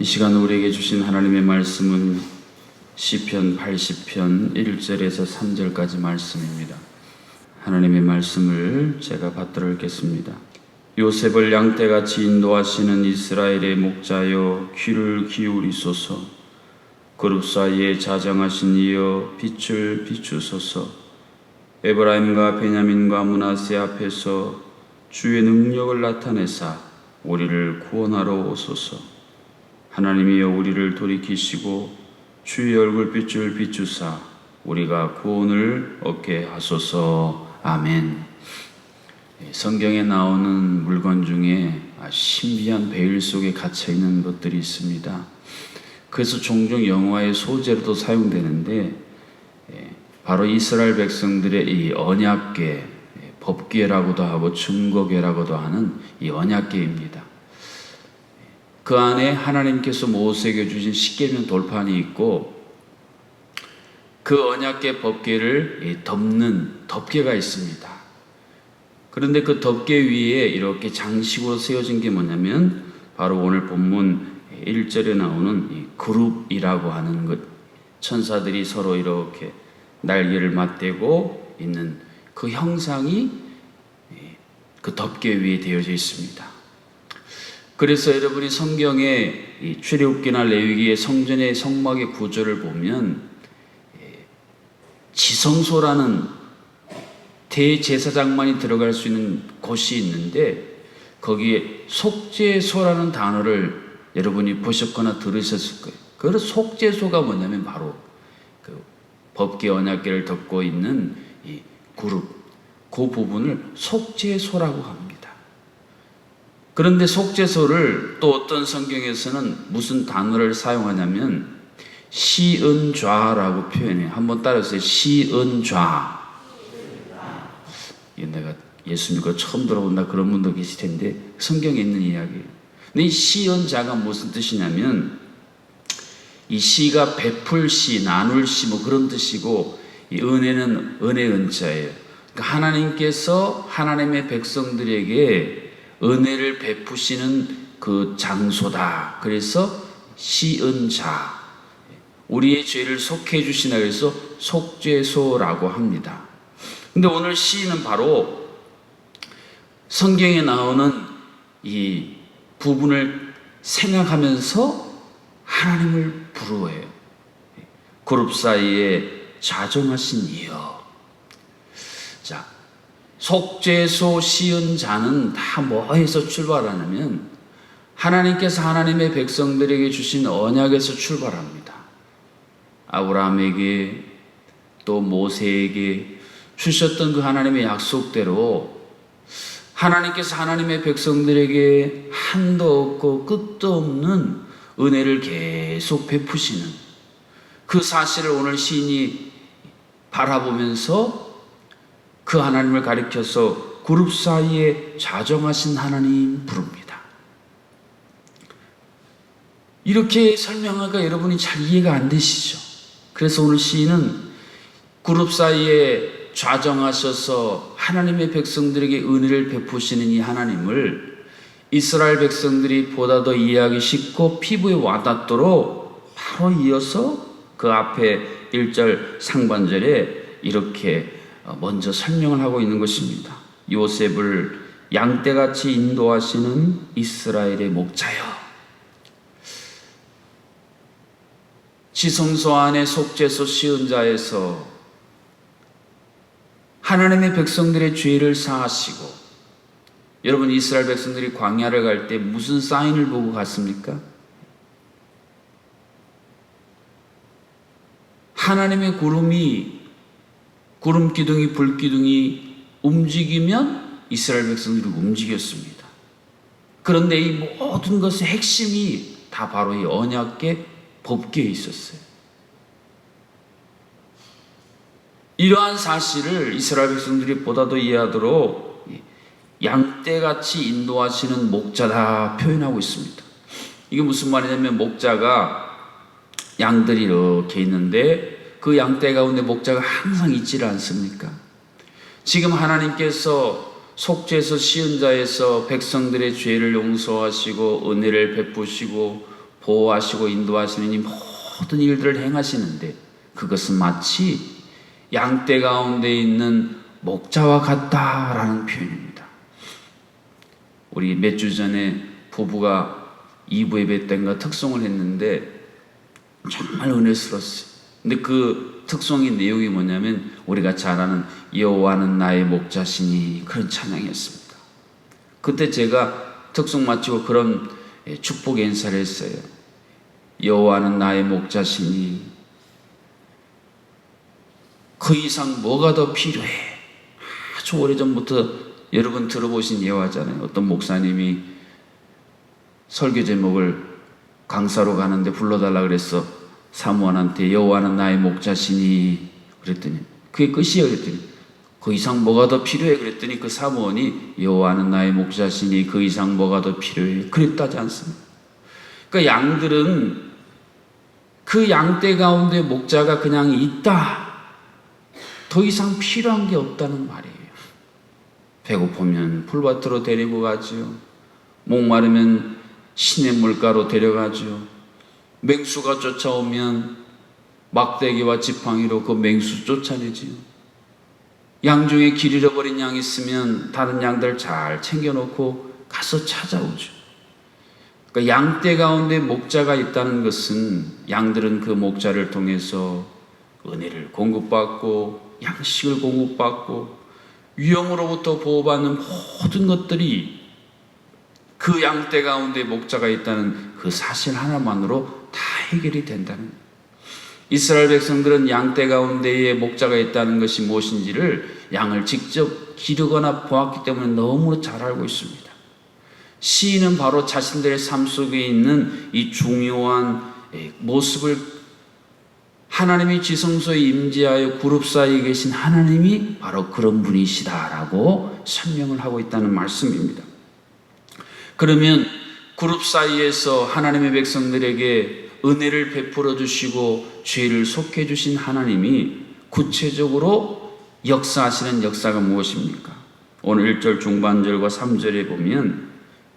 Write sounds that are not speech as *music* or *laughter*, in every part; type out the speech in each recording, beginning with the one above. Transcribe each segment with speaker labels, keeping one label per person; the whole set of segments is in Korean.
Speaker 1: 이 시간 우리에게 주신 하나님의 말씀은 시편 80편 1절에서 3절까지 말씀입니다. 하나님의 말씀을 제가 받들어 읽겠습니다. 요셉을 양떼같이 인도하시는 이스라엘의 목자여 귀를 기울이소서 그룹 사이에 자정하신 이여 빛을 비추소서 에브라임과 베냐민과 문하세 앞에서 주의 능력을 나타내사 우리를 구원하러 오소서 하나님이여 우리를 돌이키시고 주의 얼굴빛을 비추사 우리가 구원을 얻게 하소서 아멘. 예, 성경에 나오는 물건 중에 아, 신비한 베일 속에 갇혀 있는 것들이 있습니다. 그래서 종종 영화의 소재로도 사용되는데 예, 바로 이스라엘 백성들의 이 언약궤, 예, 법궤라고도 하고 증거궤라고도 하는 이 언약궤입니다. 그 안에 하나님께서 모세에게 주신 십계명 돌판이 있고 그 언약궤 법궤를 덮는 덮개가 있습니다. 그런데 그 덮개 위에 이렇게 장식으로 세워진 게 뭐냐면 바로 오늘 본문 1절에 나오는 이 그룹이라고 하는 것 천사들이 서로 이렇게 날개를 맞대고 있는 그 형상이 그 덮개 위에 되어져 있습니다. 그래서 여러분이 성경의 이 출애굽기나 레위기의 성전의 성막의 구조를 보면 예, 지성소라는 대제사장만이 들어갈 수 있는 곳이 있는데 거기에 속죄소라는 단어를 여러분이 보셨거나 들으셨을 거예요. 그 속죄소가 뭐냐면 바로 그 법계 언약계를 덮고 있는 이 그룹 그 부분을 속죄소라고 합니다. 그런데 속죄소를 또 어떤 성경에서는 무슨 단어를 사용하냐면 시은좌라고 표현해요. 한번 따라하세요. 시은좌. 내가 예수 믿고 처음 들어본다 그런 분도 계실 텐데 성경에 있는 이야기예요. 근데 이 시은자가 무슨 뜻이냐면 이 시가 베풀 시, 나눌 시 뭐 그런 뜻이고 이 은혜는 은혜 은자예요. 그러니까 하나님께서 하나님의 백성들에게 은혜를 베푸시는 그 장소다. 그래서 시은자. 우리의 죄를 속해 주시나 그래서 속죄소라고 합니다. 근데 오늘 시는 바로 성경에 나오는 이 부분을 생각하면서 하나님을 부르어요. 그룹 사이에 자정하신 이여. 자, 속죄소 시은 자는 다 뭐에서 출발하냐면 하나님께서 하나님의 백성들에게 주신 언약에서 출발합니다. 아브라함에게 또 모세에게 주셨던 그 하나님의 약속대로 하나님께서 하나님의 백성들에게 한도 없고 끝도 없는 은혜를 계속 베푸시는 그 사실을 오늘 시인이 바라보면서 그 하나님을 가리켜서 그룹 사이에 자정하신 하나님 부릅니다. 이렇게 설명하가 여러분이 잘 이해가 안 되시죠? 그래서 오늘 시인은 그룹 사이에 좌정하셔서 하나님의 백성들에게 은혜를 베푸시는 이 하나님을 이스라엘 백성들이 보다 더 이해하기 쉽고 피부에 와닿도록 바로 이어서 그 앞에 1절 상반절에 이렇게 어, 먼저 설명을 하고 있는 것입니다. 요셉을 양떼같이 인도하시는 이스라엘의 목자여. 지성소 안에 속죄소 시은 자에서 하나님의 백성들의 죄를 사하시고 여러분 이스라엘 백성들이 광야를 갈 때 무슨 사인을 보고 갔습니까? 하나님의 구름이 구름 기둥이 불 기둥이 움직이면 이스라엘 백성들이 움직였습니다. 그런데 이 모든 것의 핵심이 다 바로 이 언약계 법계에 있었어요. 이러한 사실을 이스라엘 백성들이 보다 더 이해하도록 양떼같이 인도하시는 목자다 표현하고 있습니다. 이게 무슨 말이냐면 목자가 양들이 이렇게 있는데 그 양떼 가운데 목자가 항상 있지를 않습니까? 지금 하나님께서 속죄서 시은 자에서 백성들의 죄를 용서하시고 은혜를 베푸시고 보호하시고 인도하시는 이 모든 일들을 행하시는데 그것은 마치 양떼 가운데 있는 목자와 같다라는 표현입니다. 우리 몇 주 전에 부부가 이부 예배 때인가 특송을 했는데 정말 은혜스러웠어요. 근데 그 특송의 내용이 뭐냐면 우리가 잘 아는 여호와는 나의 목자시니 그런 찬양이었습니다. 그때 제가 특송 마치고 그런 예, 축복 인사를 했어요. 여호와는 나의 목자시니 그 이상 뭐가 더 필요해? 아주 오래전부터 여러분 들어보신 예화잖아요. 어떤 목사님이 설교 제목을 강사로 가는데 불러달라 그랬어. 사무원한테 여호와는 나의 목자시니 그랬더니 그게 끝이에요 그랬더니 그 이상 뭐가 더 필요해 그랬더니 그 사무원이 여호와는 나의 목자시니 그 이상 뭐가 더 필요해 그랬다지 않습니까? 그러니까 양들은 그 양떼 가운데 목자가 그냥 있다. 더 이상 필요한 게 없다는 말이에요. 배고프면 풀밭으로 데리고 가지요. 목마르면 시냇 물가로 데려가지요. 맹수가 쫓아오면 막대기와 지팡이로 그 맹수 쫓아내지요. 양 중에 길 잃어버린 양 있으면 다른 양들 잘 챙겨놓고 가서 찾아오죠. 그러니까 양떼 가운데 목자가 있다는 것은 양들은 그 목자를 통해서 은혜를 공급받고 양식을 공급받고 위험으로부터 보호받는 모든 것들이 그 양떼 가운데 목자가 있다는 그 사실 하나만으로 다 해결이 된다는. 이스라엘 백성들은 양떼 가운데에 목자가 있다는 것이 무엇인지를 양을 직접 기르거나 보았기 때문에 너무 잘 알고 있습니다. 시인은 바로 자신들의 삶 속에 있는 이 중요한 모습을 하나님이 지성소에 임재하여 그룹 사이에 계신 하나님이 바로 그런 분이시다라고 설명을 하고 있다는 말씀입니다. 그러면 그룹 사이에서 하나님의 백성들에게 은혜를 베풀어 주시고 죄를 속해 주신 하나님이 구체적으로 역사하시는 역사가 무엇입니까? 오늘 1절 중반절과 3절에 보면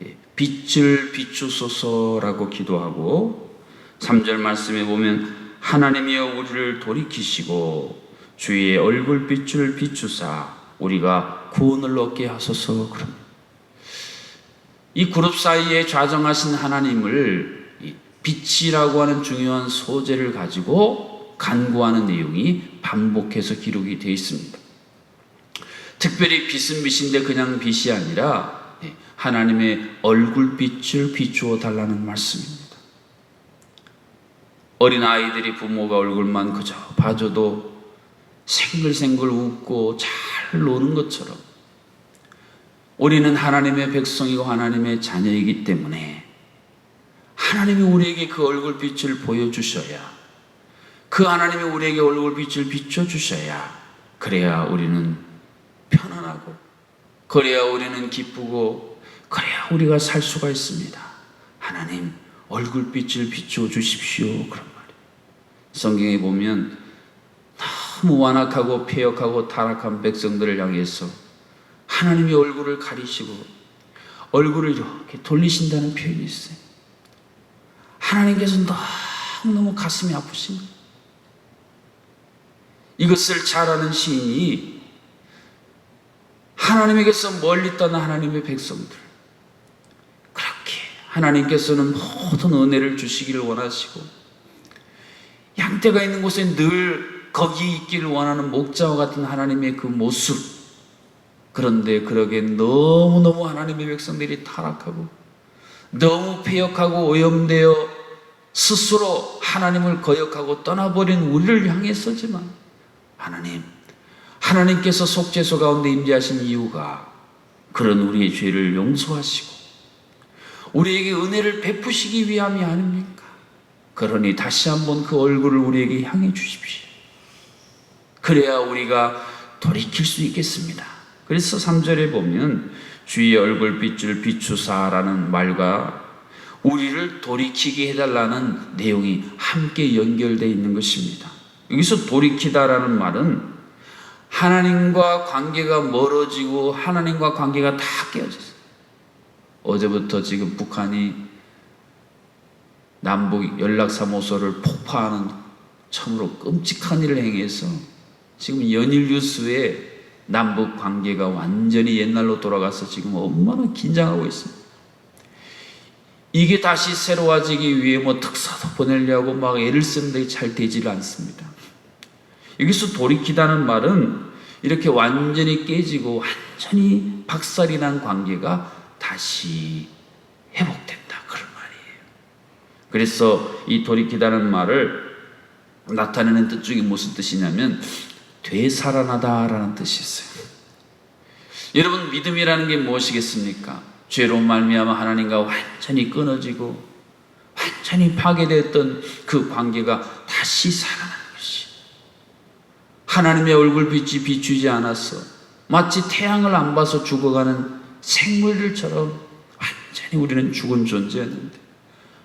Speaker 1: 예, 빛을 비추소서라고 기도하고 3절 말씀에 보면 하나님이여 우리를 돌이키시고 주의 얼굴빛을 비추사 우리가 구원을 얻게 하소서 그럽니다. 이 그룹 사이에 좌정하신 하나님을 빛이라고 하는 중요한 소재를 가지고 간구하는 내용이 반복해서 기록이 되어 있습니다. 특별히 빛은 빛인데 그냥 빛이 아니라 하나님의 얼굴빛을 비추어 달라는 말씀입니다. 어린 아이들이 부모가 얼굴만 그저 봐줘도 생글생글 웃고 잘 노는 것처럼 우리는 하나님의 백성이고 하나님의 자녀이기 때문에 하나님이 우리에게 그 얼굴빛을 보여주셔야 그 하나님이 우리에게 얼굴빛을 비춰주셔야 그래야 우리는 편안하고 그래야 우리는 기쁘고 그래야 우리가 살 수가 있습니다. 하나님 얼굴빛을 비추어 주십시오. 그런 말이에요. 성경에 보면 너무 완악하고 폐역하고 타락한 백성들을 향해서 하나님이 얼굴을 가리시고 얼굴을 이렇게 돌리신다는 표현이 있어요. 하나님께서 너무너무 가슴이 아프신 거예요. 이것을 잘 아는 시인이 하나님에게서 멀리 떠난 하나님의 백성들 그렇게 하나님께서는 모든 은혜를 주시기를 원하시고 양떼가 있는 곳에 늘 거기 있기를 원하는 목자와 같은 하나님의 그 모습 그런데 그러기에 너무너무 하나님의 백성들이 타락하고 너무 폐역하고 오염되어 스스로 하나님을 거역하고 떠나버린 우리를 향했었지만 하나님 하나님께서 속죄소 가운데 임재하신 이유가 그런 우리의 죄를 용서하시고 우리에게 은혜를 베푸시기 위함이 아닙니까? 그러니 다시 한번 그 얼굴을 우리에게 향해 주십시오. 그래야 우리가 돌이킬 수 있겠습니다. 그래서 3절에 보면 주의 얼굴빛을 비추사라는 말과 우리를 돌이키게 해달라는 내용이 함께 연결되어 있는 것입니다. 여기서 돌이키다라는 말은 하나님과 관계가 멀어지고 하나님과 관계가 다 깨어졌어요. 어제부터 지금 북한이 남북 연락사무소를 폭파하는 참으로 끔찍한 일을 행해서 지금 연일 뉴스에 남북 관계가 완전히 옛날로 돌아가서 지금 얼마나 긴장하고 있습니다. 이게 다시 새로워지기 위해 뭐 특사도 보내려고 막 애를 쓰는데 잘 되질 않습니다. 여기서 돌이키다는 말은 이렇게 완전히 깨지고 완전히 박살이 난 관계가 다시 회복된다. 그런 말이에요. 그래서 이 돌이키다는 말을 나타내는 뜻 중에 무슨 뜻이냐면 되살아나다라는 뜻이 있어요. 여러분 믿음이라는 게 무엇이겠습니까? 죄로 말미암아 하나님과 완전히 끊어지고 완전히 파괴됐던 그 관계가 다시 살아나는 것이 하나님의 얼굴 빛이 비추지 않았어 마치 태양을 안 봐서 죽어가는 생물들처럼 완전히 우리는 죽은 존재였는데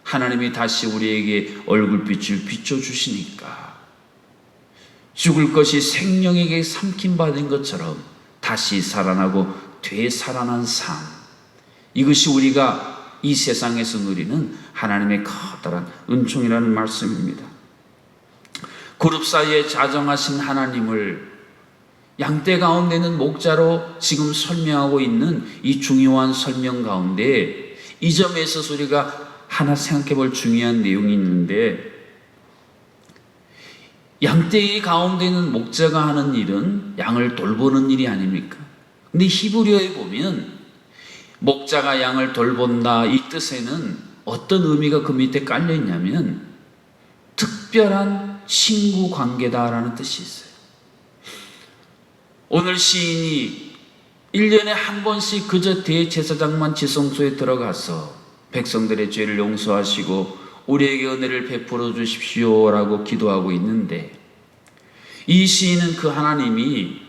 Speaker 1: 하나님이 다시 우리에게 얼굴빛을 비춰주시니까 죽을 것이 생명에게 삼킴 받은 것처럼 다시 살아나고 되살아난 삶 이것이 우리가 이 세상에서 누리는 하나님의 커다란 은총이라는 말씀입니다. 그룹 사이에 자정하신 하나님을 양떼 가운데 는 목자로 지금 설명하고 있는 이 중요한 설명 가운데 이 점에 있어서 우리가 하나 생각해 볼 중요한 내용이 있는데 양떼의 가운데 는 목자가 하는 일은 양을 돌보는 일이 아닙니까? 근데 히브리어에 보면 목자가 양을 돌본다 이 뜻에는 어떤 의미가 그 밑에 깔려 있냐면 특별한 친구 관계다라는 뜻이 있어요. 오늘 시인이 1년에 한 번씩 그저 대제사장만 지성소에 들어가서 백성들의 죄를 용서하시고 우리에게 은혜를 베풀어 주십시오라고 기도하고 있는데 이 시인은 그 하나님이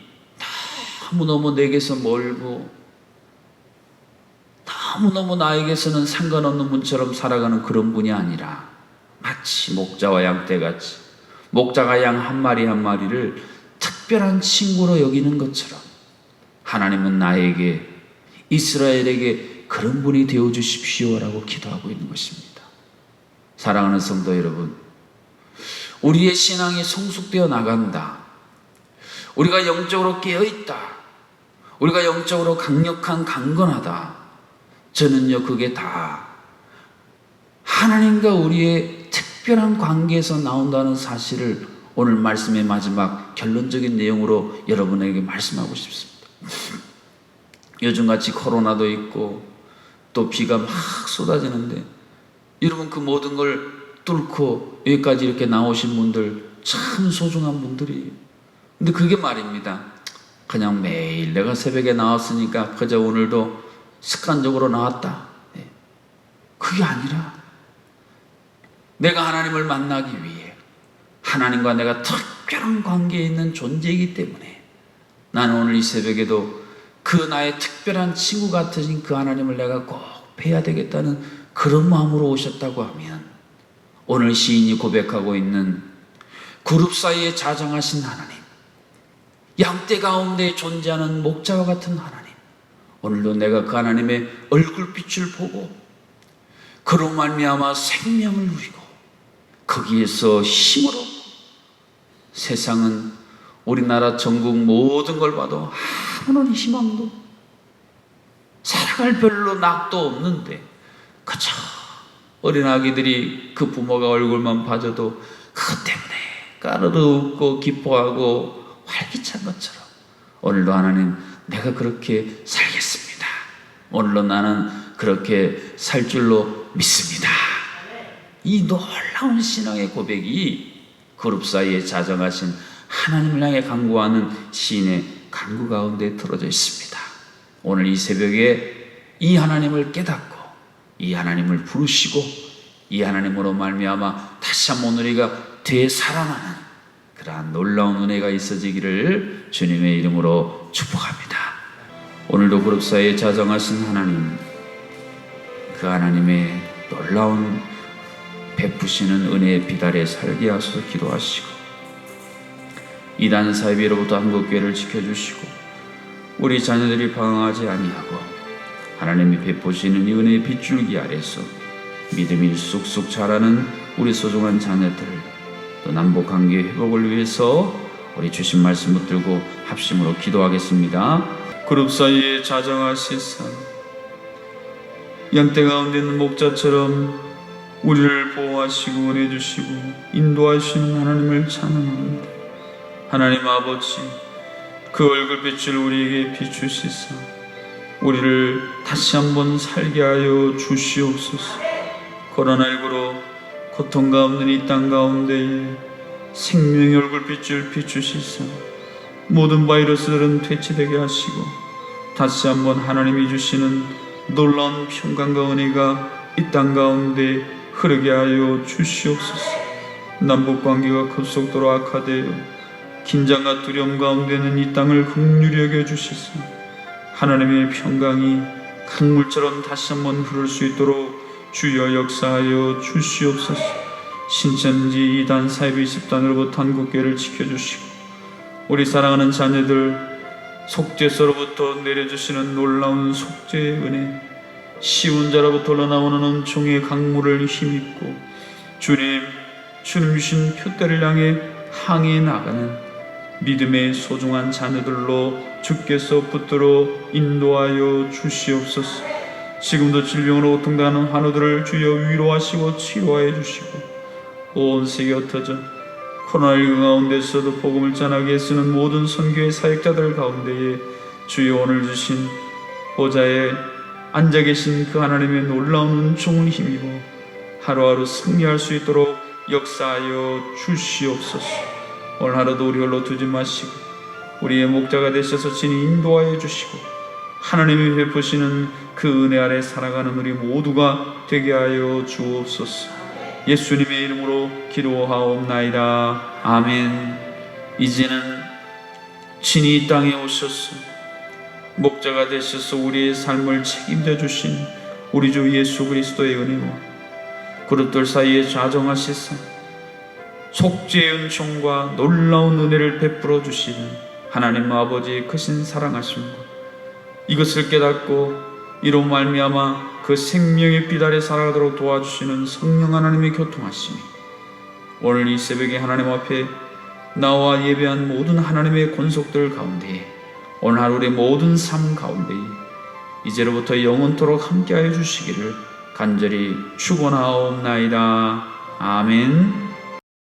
Speaker 1: 너무너무 내게서 멀고 너무너무 나에게서는 상관없는 분처럼 살아가는 그런 분이 아니라 마치 목자와 양떼같이 목자가 양 한 마리 한 마리를 특별한 친구로 여기는 것처럼 하나님은 나에게 이스라엘에게 그런 분이 되어 주십시오라고 기도하고 있는 것입니다. 사랑하는 성도 여러분, 우리의 신앙이 성숙되어 나간다. 우리가 영적으로 깨어 있다. 우리가 영적으로 강력한 강건하다. 저는요 그게 다 하나님과 우리의 특별한 관계에서 나온다는 사실을 오늘 말씀의 마지막 결론적인 내용으로 여러분에게 말씀하고 싶습니다. *laughs* 요즘같이 코로나도 있고 또 비가 막 쏟아지는데 여러분 그 모든 걸 뚫고 여기까지 이렇게 나오신 분들 참 소중한 분들이에요. 근데 그게 말입니다. 그냥 매일 내가 새벽에 나왔으니까 그저 오늘도 습관적으로 나왔다. 예. 그게 아니라 내가 하나님을 만나기 위해 하나님과 내가 특별한 관계에 있는 존재이기 때문에 나는 오늘 이 새벽에도 그 나의 특별한 친구 같으신 그 하나님을 내가 꼭 뵈야 되겠다는 그런 마음으로 오셨다고 하면 오늘 시인이 고백하고 있는 그룹 사이에 자정하신 하나님, 양떼 가운데 존재하는 목자와 같은 하나님, 오늘도 내가 그 하나님의 얼굴빛을 보고 그로 말미암아 생명을 누리고 거기에서 얻고 세상은 우리나라 전국 모든 걸 봐도 아무런 희망도 살아갈 별로 낙도 없는데 그저 어린 아기들이 그 부모가 얼굴만 봐줘도 그것 때문에 까르르 웃고 기뻐하고 활기찬 것처럼 오늘도 하나님 내가 그렇게 살겠습니다. 오늘로 나는 그렇게 살 줄로 믿습니다. 이 놀라운 신앙의 고백이 그룹 사이에 자정하신 하나님을 향해 간구하는 시인의 간구 가운데 들어져 있습니다. 오늘 이 새벽에 이 하나님을 깨닫고 이 하나님을 부르시고 이 하나님으로 말미암아 다시 한번 우리가 되살아나는 그러한 놀라운 은혜가 있어지기를 주님의 이름으로 축복합니다. 오늘도 그룹 사이에 자정하신 하나님, 그 하나님의 놀라운 베푸시는 은혜의 비달에 살게 하소서 기도하시고 이단 사이비로부터 한국교회를 지켜주시고 우리 자녀들이 방황하지 아니하고 하나님이 베푸시는 이 은혜의 빗줄기 아래서 믿음이 쑥쑥 자라는 우리 소중한 자녀들 또 남북 관계 회복을 위해서 우리 주신 말씀 붙들고 합심으로 기도하겠습니다. 그룹 사이에 자정하시사 양떼 가운데 있는 목자처럼 우리를 보호하시고 은혜 주시고 인도하시는 하나님을 찬양합니다. 하나님 아버지 그 얼굴빛을 우리에게 비추시사 우리를 다시 한번 살게 하여 주시옵소서. 코로나19로 고통 가운데 이땅 가운데에 생명의 얼굴빛을 비추시사 모든 바이러스들은 퇴치되게 하시고 다시 한번 하나님이 주시는 놀라운 평강과 은혜가 이 땅 가운데 흐르게 하여 주시옵소서. 남북 관계가 급속도로 악화되어 긴장과 두려움 가운데는 이 땅을 긍휼히 여겨 주시사 하나님의 평강이 강물처럼 다시 한번 흐를 수 있도록 주여 역사하여 주시옵소서. 신천지 이단 사이비 집단으로부터 한국교회를 지켜주시고 우리 사랑하는 자녀들 속죄서로부터 내려주시는 놀라운 속죄의 은혜 시운 자로부터 흘러나오는 은총의 강물을 힘입고 주님 주님 주신 표대를 향해 항해 나가는 믿음의 소중한 자녀들로 주께서 붙들어 인도하여 주시옵소서. 지금도 질병으로 고통당하는 환우들을 주여 위로하시고 치료하여 주시고 온 세계 흩어져 코로나19 가운데서도 복음을 전하게 애쓰는 모든 선교의 사역자들 가운데에 주여 오늘 주신 보좌에 앉아 계신 그 하나님의 놀라운 은총을 힘입어 하루하루 승리할 수 있도록 역사하여 주시옵소서. 오늘 하루도 우리 홀로 두지 마시고 우리의 목자가 되셔서 친히 인도하여 주시고 하나님이 베푸시는 그 은혜 아래 살아가는 우리 모두가 되게 하여 주옵소서. 예수님의 이름으로 기도하옵나이다. 아멘. 이제는 친히 이 땅에 오셔서 목자가 되셔서 우리의 삶을 책임져 주신 우리 주 예수 그리스도의 은혜와 그릇들 사이에 좌정하시사 속죄의 은총과 놀라운 은혜를 베풀어 주시는 하나님 아버지의 크신 사랑하심과 이것을 깨닫고 이로 말미암아 그 생명의 빛 아래 살아가도록 도와주시는 성령 하나님의 교통하심이 오늘 이 새벽에 하나님 앞에 나와 예배한 모든 하나님의 권속들 가운데에 오늘 하루 우리 모든 삶 가운데에 이제로부터 영원토록 함께하여 주시기를 간절히 축원하옵나이다. 아멘.